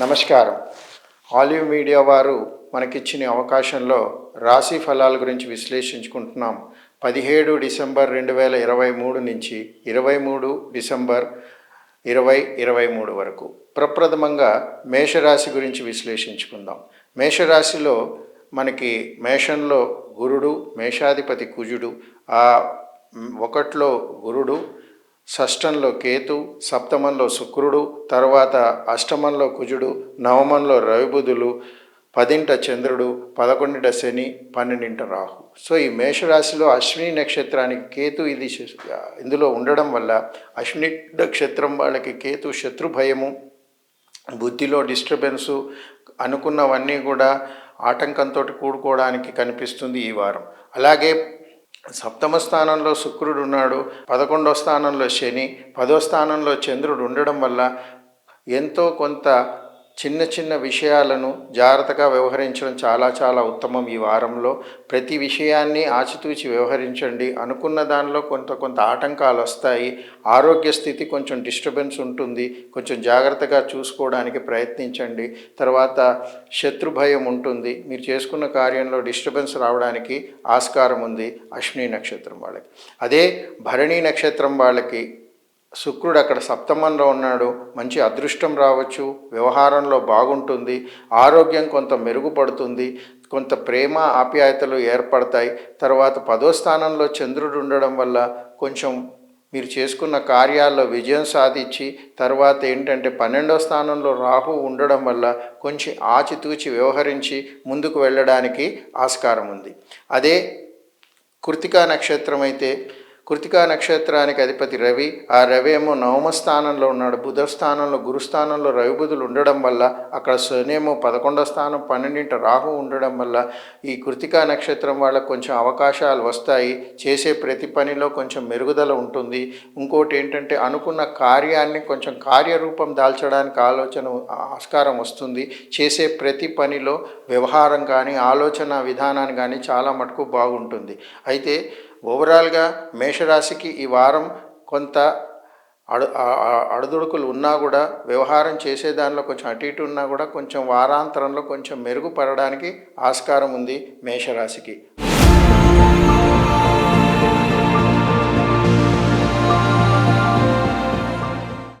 నమస్కారం. Olive media వారు మనకిచ్చిన అవకాశంలో రాశి ఫలాల గురించి విశ్లేషించుకుంటున్నాం. పదిహేడు డిసెంబర్ రెండు వేల ఇరవై మూడు నుంచి ఇరవై మూడు డిసెంబర్ ఇరవై ఇరవై మూడు వరకు. ప్రప్రథమంగా మేషరాశి గురించి విశ్లేషించుకుందాం. మేషరాశిలో మనకి మేషంలో గురుడు మేషాధిపతి కుజుడు ఆ ఒకట్లో గురుడు షష్టంలో కేతు సప్తమంలో శుక్రుడు తర్వాత అష్టమంలో కుజుడు నవమంలో రవిబుధులు పదింట చంద్రుడు పదకొండింట శని పన్నెండింట రాహు. సో ఈ మేషరాశిలో అశ్విని నక్షత్రానికి కేతు ఇది ఇందులో ఉండడం వల్ల అశ్విని నక్షత్రం వాళ్ళకి కేతు శత్రు భయము బుద్ధిలో డిస్టర్బెన్సు అనుకున్నవన్నీ కూడా ఆటంకంతో కూడుకోవడానికి కనిపిస్తుంది ఈ వారం. అలాగే సప్తమ స్థానంలో శుక్రుడు ఉన్నాడు పదకొండో స్థానంలో శని పదో స్థానంలో చంద్రుడు ఉండడం వల్ల ఎంతో కొంత చిన్న చిన్న విషయాలను జాగ్రత్తగా వ్యవహరించడం చాలా చాలా ఉత్తమం ఈ వారంలో. ప్రతి విషయాన్ని ఆచితూచి వ్యవహరించండి. అనుకున్న దానిలో కొంత కొంత ఆటంకాలు వస్తాయి. ఆరోగ్య స్థితి కొంచెం డిస్టర్బెన్స్ ఉంటుంది. కొంచెం జాగ్రత్తగా చూసుకోవడానికి ప్రయత్నించండి. తర్వాత శత్రు భయం ఉంటుంది. మీరు చేసుకున్న కార్యంలో డిస్టర్బెన్స్ రావడానికి ఆస్కారం ఉంది. అశ్విని నక్షత్రం వాళ్ళకి. అదే భరణి నక్షత్రం వాళ్ళకి శుక్రుడు అక్కడ సప్తమంలో ఉన్నాడు. మంచి అదృష్టం రావచ్చు. వ్యవహారంలో బాగుంటుంది. ఆరోగ్యం కొంత మెరుగుపడుతుంది. కొంత ప్రేమ ఆప్యాయతలు ఏర్పడతాయి. తర్వాత పదో స్థానంలో చంద్రుడు ఉండడం వల్ల కొంచెం మీరు చేసుకున్న కార్యాల్లో విజయం సాధించి తర్వాత ఏంటంటే పన్నెండో స్థానంలో రాహు ఉండడం వల్ల కొంచెం ఆచితూచి వ్యవహరించి ముందుకు వెళ్ళడానికి ఆస్కారం ఉంది. అదే కృతికా నక్షత్రం అయితే కృతికా నక్షత్రానికి అధిపతి రవి ఆ రవి ఏమో నవమ స్థానంలో ఉన్నాడు. బుధ స్థానంలో గురుస్థానంలో రవిబుధులు ఉండడం వల్ల అక్కడ శనేమో పదకొండో స్థానం పన్నెండింట రాహు ఉండడం వల్ల ఈ కృతికా నక్షత్రం వాళ్ళకు కొంచెం అవకాశాలు వస్తాయి. చేసే ప్రతి పనిలో కొంచెం మెరుగుదల ఉంటుంది. ఇంకోటి ఏంటంటే అనుకున్న కార్యాన్ని కొంచెం కార్యరూపం దాల్చడానికి ఆలోచన ఆస్కారం వస్తుంది. చేసే ప్రతి పనిలో వ్యవహారం కానీ ఆలోచన విధానాన్ని కానీ చాలా మటుకు బాగుంటుంది. అయితే ఓవరాల్గా మేషరాశికి ఈ వారం కొంత అడు అడుదుడుకులు ఉన్నా కూడా వ్యవహారం చేసే దానిలో కొంచెం అటు ఇటు ఉన్నా కూడా కొంచెం వారాంతరంలో కొంచెం మెరుగుపడడానికి ఆస్కారం ఉంది మేషరాశికి.